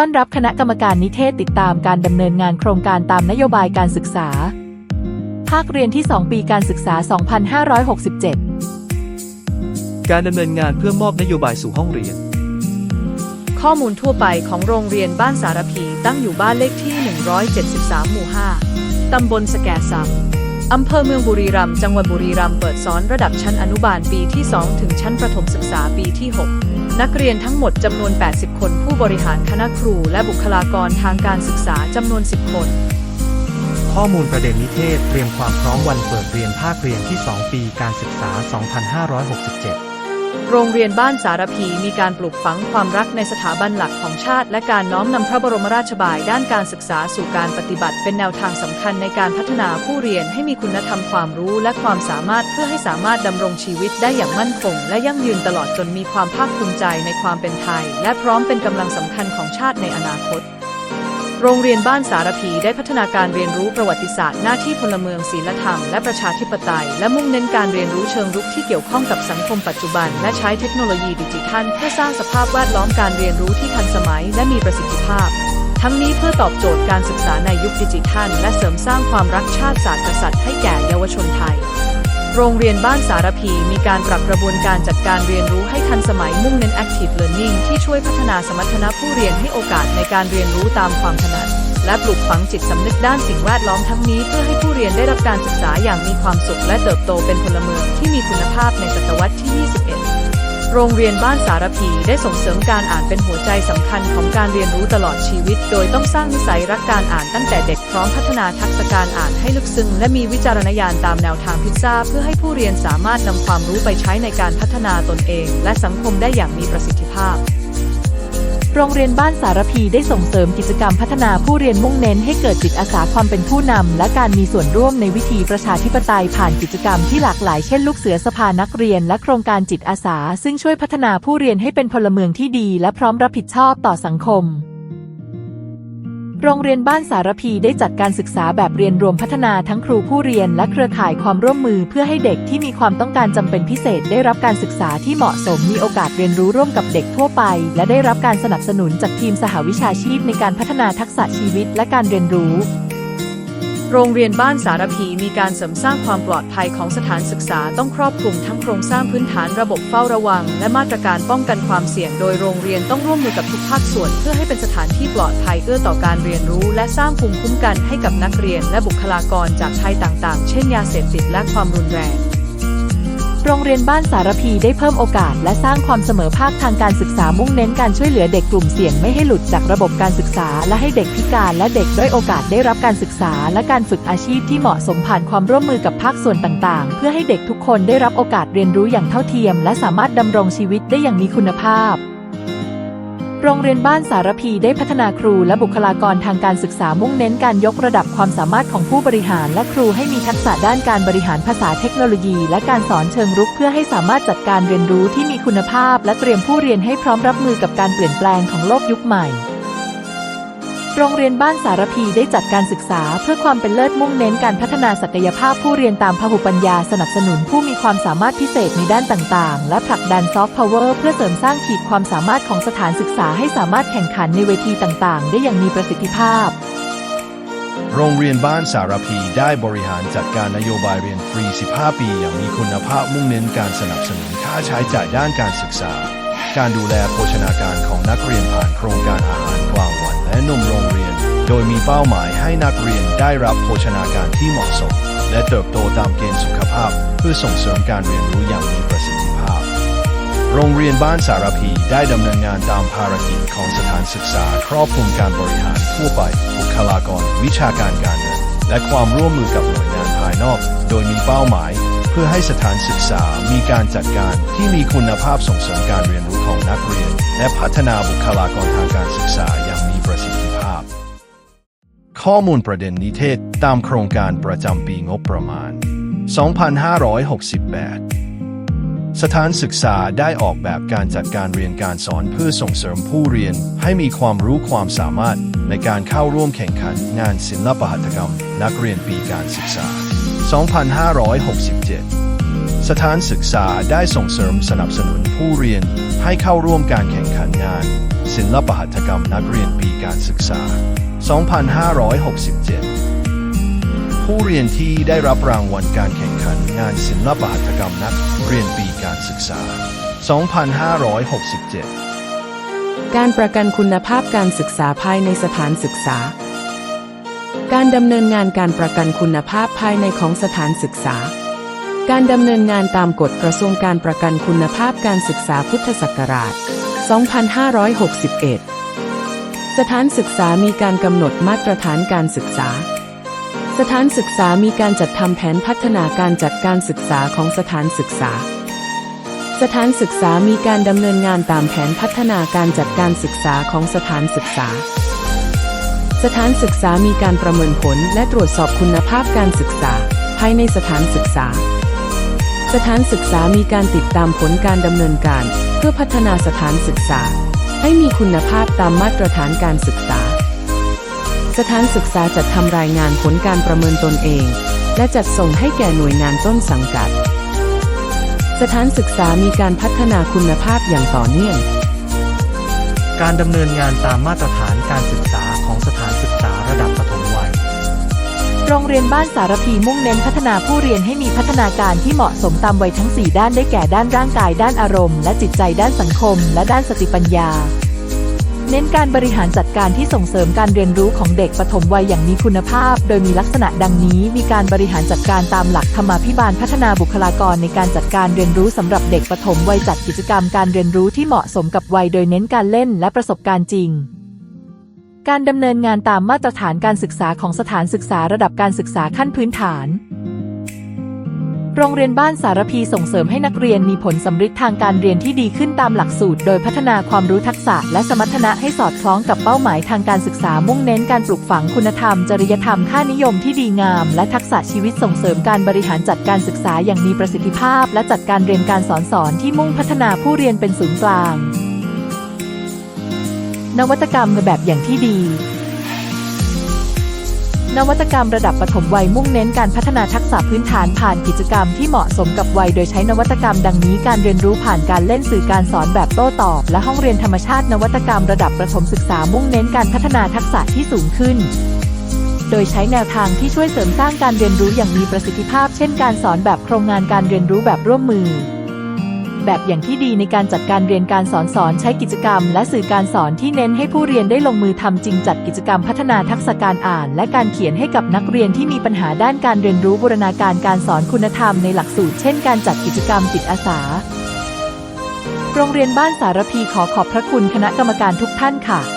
ต้อนรับคณะกรรมการนิเทศติดตามการดำเนินงานโครงการตามนโยบายการศึกษา ภาคเรียนที่ 2 ปีการศึกษา 2567 การดำเนินงานเพื่อมอบนโยบายสู่ห้องเรียน ข้อมูลทั่วไปของโรงเรียนบ้านสารพีตั้งอยู่บ้านเลขที่ 173 หมู่ 5 ตำบลสแกซ้ำอำเภอเมืองบุรีรัมย์ จังหวัดบุรีรัมย์ เปิดสอนระดับชั้นอนุบาลปีที่ 2 ถึงชั้นประถมศึกษาปีที่ 6 นักเรียนทั้งหมดจำนวน 80 คน ผู้บริหารคณะครู และบุคลากรทางการศึกษาจำนวน 10 คนข้อมูลประเด็นนิเทศ เตรียมความพร้อมวันเปิดเรียนภาคเรียนที่ 2 ปีการศึกษา 2567 โรงเรียนบ้านสารพีมีการปลูกฝังความรักในสถาบันหลักของชาติ และการน้อมนำพระบรมราชบายด้านการศึกษาสู่การปฏิบัติ เป็นแนวทางสำคัญในการพัฒนาผู้เรียนให้มีคุณธรรมความรู้และความสามารถเพื่อให้สามารถดำรงชีวิตได้อย่างมั่นคง และยั่งยืนตลอดจนมีความภาคภูมิใจในความเป็นไทย และพร้อมเป็นกำลังสำคัญของชาติในอนาคต โรงเรียนบ้านสารพีได้พัฒนาการเรียนรู้ประวัติศาสตร์หน้าที่พลเมืองศีลธรรมและประชาธิปไตย และมุ่งเน้นการเรียนรู้เชิงรุกที่เกี่ยวข้องกับสังคมปัจจุบัน และใช้เทคโนโลยีดิจิทัล เพื่อสร้างสภาพแวดล้อมการเรียนรู้ที่ทันสมัย และมีประสิทธิภาพ ทั้งนี้เพื่อตอบโจทย์การศึกษาในยุคดิจิทัล และเสริมสร้างความรักชาติศาสตร์กษัตริย์ให้แก่เยาวชนไทย โรงเรียนบ้านสารพีมีการปรับกระบวนการจัดการเรียนรู้ให้ทันสมัยมุ่งเน้น Active Learning ที่ช่วยพัฒนาสมรรถนะผู้เรียนให้โอกาสในการเรียนรู้ตามความถนัด และปลูกฝังจิตสำนึกด้านสิ่งแวดล้อมทั้งนี้เพื่อให้ผู้เรียนได้รับการศึกษาอย่างมีความสุขและเติบโตเป็นพลเมืองที่มีคุณภาพในศตวรรษที่ 21 โรงเรียนบ้านสารพีได้ส่งเสริมการอ่านเป็นหัวใจสำคัญของการเรียนรู้ตลอดชีวิต โดยต้องสร้างนิสัยรักการอ่านตั้งแต่เด็กพร้อมพัฒนาทักษะการอ่านให้ลึกซึ้งและมีวิจารณญาณตามแนวทางพิซซ่าเพื่อให้ผู้เรียนสามารถนำความรู้ไปใช้ในการพัฒนาตนเอง และสังคมได้อย่างมีประสิทธิภาพ โรงเรียนบ้านสารพีได้ส่งเสริมกิจกรรมพัฒนาผู้เรียนมุ่งเน้นให้เกิดจิตอาสาความเป็นผู้นำ และการมีส่วนร่วมในวิธีประชาธิปไตยผ่านกิจกรรมที่หลากหลายเช่นลูกเสือสภานักเรียน และโครงการจิตอาสา ซึ่งช่วยพัฒนาผู้เรียนให้เป็นพลเมืองที่ดี และพร้อมรับผิดชอบต่อสังคม โรงเรียนบ้านสารพีได้จัดการศึกษาแบบเรียนรวมพัฒนาทั้งครูผู้เรียนและเครือข่ายความร่วมมือเพื่อให้เด็กที่มีความต้องการจำเป็นพิเศษ ได้รับการศึกษาที่เหมาะสมมีโอกาสเรียนรู้ร่วมกับเด็กทั่วไป และได้รับการสนับสนุนจากทีมสหวิชาชีพในการพัฒนาทักษะชีวิตและการเรียนรู้ โรงเรียนบ้านสารพีมีการเสริมสร้างความปลอดภัยของสถานศึกษาต้องครอบคลุมทั้งโครงสร้างพื้นฐานระบบเฝ้าระวัง และมาตรการป้องกันความเสี่ยง โดยโรงเรียนต้องร่วมมือกับทุกภาคส่วน เพื่อให้เป็นสถานที่ปลอดภัยเอื้อต่อการเรียนรู้ และสร้างภูมิคุ้มกันให้กับนักเรียน และบุคลากรจากภัยต่างๆ เช่นยาเสพติดและความรุนแรง โรงเรียนบ้านสารพีได้เพิ่มโอกาส และสร้างความเสมอภาคทางการศึกษามุ่งเน้นการช่วยเหลือเด็กกลุ่มเสี่ยงไม่ให้หลุดจากระบบการศึกษา และให้เด็กพิการและเด็กด้อยโอกาสได้รับการศึกษา และการฝึกอาชีพที่เหมาะสมผ่านความร่วมมือกับภาคส่วนต่างๆ เพื่อให้เด็กทุกคนได้รับโอกาสเรียนรู้อย่างเท่าเทียม และสามารถดำรงชีวิตได้อย่างมีคุณภาพ โรงเรียนบ้านสารพีได้พัฒนาครูและบุคลากรทางการศึกษามุ่งเน้นการยกระดับความสามารถของผู้บริหารและครูให้มีทักษะด้านการบริหารภาษาเทคโนโลยี และการสอนเชิงรุกเพื่อให้สามารถจัดการเรียนรู้ที่มีคุณภาพ และเตรียมผู้เรียนให้พร้อมรับมือกับการเปลี่ยนแปลงของโลกยุคใหม่ โรงเรียนบ้านสารพีได้จัดการศึกษาเพื่อความเป็นเลิศมุ่งเน้นการพัฒนาศักยภาพผู้เรียนตามพหุปัญญาสนับสนุนผู้มีความสามารถพิเศษในด้านต่างๆ และผลักดันซอฟต์พาวเวอร์เพื่อเสริมสร้างขีดความสามารถของสถานศึกษาให้สามารถแข่งขันในเวทีต่างๆ ได้อย่างมีประสิทธิภาพ โรงเรียนบ้านสารพีได้บริหารจัดการนโยบายเรียนฟรี 15 ปี อย่างมีคุณภาพมุ่งเน้นการสนับสนุนค่าใช้จ่ายด้านการศึกษา การดูแลโภชนาการของนักเรียนผ่านโครงการอาหารกลางวันและนมโรงเรียน โดยมีเป้าหมายให้นักเรียนได้รับโภชนาการที่เหมาะสม และเติบโตตามเกณฑ์สุขภาพ เพื่อส่งเสริมการเรียนรู้อย่างมีประสิทธิภาพ โรงเรียนบ้านสารพีได้ดำเนินงานตามภารกิจของสถานศึกษาครอบคลุมการบริหารทั่วไปบุคลากร วิชาการการเงินและความร่วมมือกับหน่วยงานภายนอก โดยมีเป้าหมาย พื่อให้สถานศึกษามีการจัดการที่มีคุณภาพส่งเสริมการเรียนรู้ของนักเรียน และพัฒนาบุคลากรทางการศึกษาอย่างมีประสิทธิภาพ ข้อมูลประเด็นนิเทศตามโครงการประจำปีงบประมาณ 2568สถานศึกษาได้ออกแบบการจัดการเรียนการสอนเพื่อส่งเสริมผู้เรียน ให้มีความรู้ความสามารถในการเข้าร่วมแข่งขันงานศิลปหัตถกรรม นักเรียนปีการศึกษา 2567 สถานศึกษาได้ส่งเสริมสนับสนุนผู้เรียนให้เข้าร่วมการแข่งขันงาน ศิลปหัตถกรรมนักเรียนปีการศึกษา 2567 ผู้เรียนที่ได้รับรางวัลการแข่งขันงานศิลปหัตถกรรมนักเรียนปีการศึกษา 2567 การประกันคุณภาพการศึกษาภายในสถานศึกษา การดำเนินงานการประกันคุณภาพภายในของสถานศึกษา การดำเนินงานตามกฎกระทรวงการประกันคุณภาพการศึกษาพุทธศักราช 2561 สถานศึกษามีการกำหนดมาตรฐานการศึกษา สถานศึกษามีการจัดทำแผนพัฒนาการจัดการศึกษาของสถานศึกษา สถานศึกษามีการดำเนินงานตามแผนพัฒนาการจัดการศึกษาของสถานศึกษา สถานศึกษามีการประเมินผลและตรวจสอบคุณภาพการศึกษา ภายในสถานศึกษา สถานศึกษามีการติดตามผลการดำเนินการ เพื่อพัฒนาสถานศึกษา ให้มีคุณภาพตามมาตรฐานการศึกษา สถานศึกษาจัดทำรายงานผลการประเมินตนเอง และจัดส่งให้แก่หน่วยงานต้นสังกัด สถานศึกษามีการพัฒนาคุณภาพอย่างต่อเนื่อง การดำเนินงานตามมาตรฐานการศึกษาของสถานศึกษาระดับปฐมวัย โรงเรียนบ้านสารพีมุ่งเน้นพัฒนาผู้เรียนให้มีพัฒนาการที่เหมาะสมตามวัยทั้ง 4 ด้านได้แก่ด้านร่างกาย ด้านอารมณ์ และจิตใจด้านสังคม และด้านสติปัญญา เน้นการบริหารจัดการที่ส่งเสริมการเรียนรู้ของเด็กปฐมวัยอย่างมีคุณภาพ โดยมีลักษณะดังนี้ มีการบริหารจัดการตามหลักธรรมาภิบาลพัฒนาบุคลากรในการจัดการเรียนรู้สำหรับเด็กปฐมวัยจัดกิจกรรมการเรียนรู้ที่เหมาะสมกับวัย โดยเน้นการเล่นและประสบการณ์จริงการดำเนินงานตามมาตรฐานการศึกษาของสถานศึกษาระดับการศึกษาขั้นพื้นฐาน โรงเรียนบ้านสารพีส่งเสริมให้นักเรียนมีผลสำฤทธิ์ทางการเรียนที่ดีขึ้นตามหลักสูตร โดยพัฒนาความรู้ทักษะและสมรรถนะให้สอดคล้องกับเป้าหมายทางการศึกษามุ่งเน้นการปลูกฝังคุณธรรม จริยธรรมค่านิยมที่ดีงาม และทักษะชีวิตส่งเสริมการบริหารจัดการศึกษาอย่างมีประสิทธิภาพ และจัดการเรียนการสอนสอนที่มุ่งพัฒนาผู้เรียนเป็นศูนย์กลาง นวัตกรรมในแบบอย่างที่ดี นวัตกรรมระดับปฐมวัยมุ่งเน้นการพัฒนาทักษะพื้นฐานผ่านกิจกรรมที่เหมาะสมกับวัย โดยใช้นวัตกรรมดังนี้การเรียนรู้ผ่านการเล่นสื่อการสอนแบบโต้ตอบ และห้องเรียนธรรมชาตินวัตกรรมระดับประถมศึกษามุ่งเน้นการพัฒนาทักษะที่สูงขึ้น โดยใช้แนวทางที่ช่วยเสริมสร้างการเรียนรู้อย่างมีประสิทธิภาพ เช่น การสอนแบบโครงงานการเรียนรู้แบบร่วมมือ แบบอย่างที่ดีในการจัดการเรียนการสอนสอนใช้กิจกรรม และสื่อการสอนที่เน้นให้ผู้เรียนได้ลงมือทำจริงจัดกิจกรรมพัฒนาทักษะการอ่าน และการเขียนให้กับนักเรียนที่มีปัญหาด้านการเรียนรู้บูรณาการการสอนคุณธรรมในหลักสูตร เช่น การจัดกิจกรรมจิตอาสา โรงเรียนบ้านสารพีขอขอบพระคุณคณะกรรมการทุกท่านค่ะ